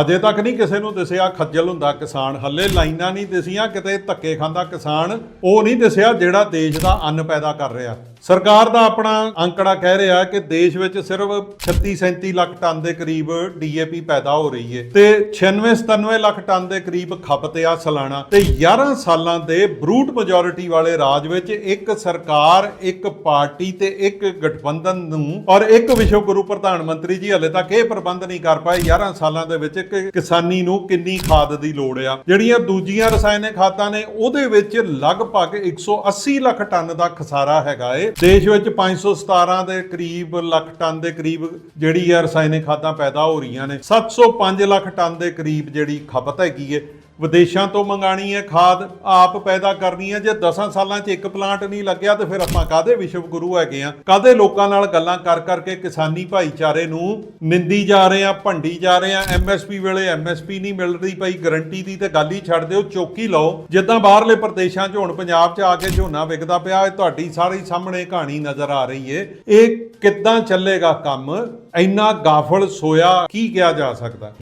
ਹਜੇ ਤੱਕ ਨਹੀਂ ਕਿਸੇ ਨੂੰ ਦਿਸਿਆ ਖੱਜਲ ਹੁੰਦਾ ਕਿਸਾਨ। ਹੱਲੇ ਲਾਈਨਾਂ ਨਹੀਂ ਦਿਸੀਆਂ, ਕਿਤੇ ਧੱਕੇ ਖਾਂਦਾ ਕਿਸਾਨ। ਉਹ ਨਹੀਂ ਦਿਸਿਆ ਜਿਹੜਾ ਦੇਸ਼ ਦਾ ਅੰਨ ਪੈਦਾ ਕਰ ਰਿਹਾ। ਸਰਕਾਰ ਦਾ ਆਪਣਾ ਅੰਕੜਾ ਕਹਿ ਰਿਹਾ ਕਿ ਦੇਸ਼ ਵਿੱਚ ਸਿਰਫ 36 37 ਲੱਖ ਟਨ ਦੇ ਕਰੀਬ ਡੀਏਪੀ ਪੈਦਾ ਹੋ ਰਹੀ ਹੈ ਤੇ 96 97 ਲੱਖ ਟਨ ਦੇ ਕਰੀਬ ਖਪਤ ਆ ਸਾਲਾਨਾ ਤੇ 11 ਸਾਲਾਂ ਦੇ ਬਰੂਟ ਮੈਜੋਰਿਟੀ ਵਾਲੇ ਰਾਜ ਵਿੱਚ ਇੱਕ ਸਰਕਾਰ, ਇੱਕ ਪਾਰਟੀ ਤੇ ਇੱਕ ਗਠਬੰਧਨ ਨੂੰ ਔਰ ਇੱਕ ਵਿਸ਼ਵ ਗੁਰੂ ਪ੍ਰਧਾਨ ਮੰਤਰੀ ਜੀ ਹਲੇ ਤੱਕ ਇਹ ਪ੍ਰਬੰਧ ਨਹੀਂ ਕਰ ਪਾਏ। 11 ਸਾਲਾਂ ਦੇ ਵਿੱਚ ਕਿ ਕਿਸਾਨੀ ਨੂੰ ਕਿੰਨੀ ਖਾਦ ਦੀ ਲੋੜ ਆ? ਜਿਹੜੀਆਂ ਦੂਜੀਆਂ ਰਸਾਇਣਿਕ ਖਾਦਾਂ ਨੇ, ਉਹਦੇ ਵਿੱਚ ਲਗਭਗ 180 ਲੱਖ ਟਨ ਦਾ ਖਸਾਰਾ ਹੈਗਾ ਏ। ਦੇਸ਼ ਵਿੱਚ 517 ਦੇ ਕਰੀਬ ਲੱਖ ਟਨ ਦੇ ਕਰੀਬ ਜਿਹੜੀ ਆ ਰਸਾਇਣਿਕ ਖਾਦਾਂ ਪੈਦਾ ਹੋ ਰਹੀਆਂ ਨੇ। 705 ਲੱਖ ਟਨ ਦੇ ਕਰੀਬ ਜਿਹੜੀ ਖਪਤ ਹੈਗੀ ਏ। ਵਿਦੇਸ਼ਾਂ ਤੋਂ ਮੰਗਾਣੀ ਹੈ ਖਾਦ ਆਪ ਪੈਦਾ ਕਰਨੀ ਹੈ। ਜੇ 10 ਸਾਲਾਂ 'ਚ ਇੱਕ ਪਲਾਂਟ ਨਹੀਂ ਲੱਗਿਆ ਤੇ ਫਿਰ ਆਪਾਂ ਕਾਦੇ ਵਿਸ਼ਵ ਗੁਰੂ ਹੈਗੇ ਆ ਕਾਦੇ ਲੋਕਾਂ ਨਾਲ ਗੱਲਾਂ ਕਰ ਕਰਕੇ ਕਿਸਾਨੀ ਭਾਈਚਾਰੇ ਨੂੰ ਨਿੰਦੀ ਜਾ ਰਹੇ ਆ ਭੰਡੀ ਜਾ ਰਹੇ ਆ ਐਮਐਸਪੀ ਵੇਲੇ ਐਮਐਸਪੀ ਨਹੀਂ ਮਿਲ ਰਹੀ ਪਈ ਗਰੰਟੀ ਦੀ ਤੇ ਗੱਲ ਹੀ ਛੱਡ ਦਿਓ, ਚੌਕੀ ਲਓ। ਜਿੱਦਾਂ ਬਾਹਰਲੇ ਪ੍ਰਦੇਸ਼ਾਂ 'ਚ ਹੁਣ ਪੰਜਾਬ 'ਚ ਆ ਕੇ ਝੋਨਾ ਵਿਕਦਾ ਪਿਆ, ਇਹ ਤੁਹਾਡੀ ਸਾਰੀ ਸਾਹਮਣੇ ਕਹਾਣੀ ਨਜ਼ਰ ਆ ਰਹੀ ਏ। ਇਹ ਕਿੱਦਾਂ ਚੱਲੇਗਾ ਕੰਮ? ਇੰਨਾ ਗਾਫਲ ਸੋਇਆ ਕੀ ਕਿਹਾ ਜਾ ਸਕਦਾ?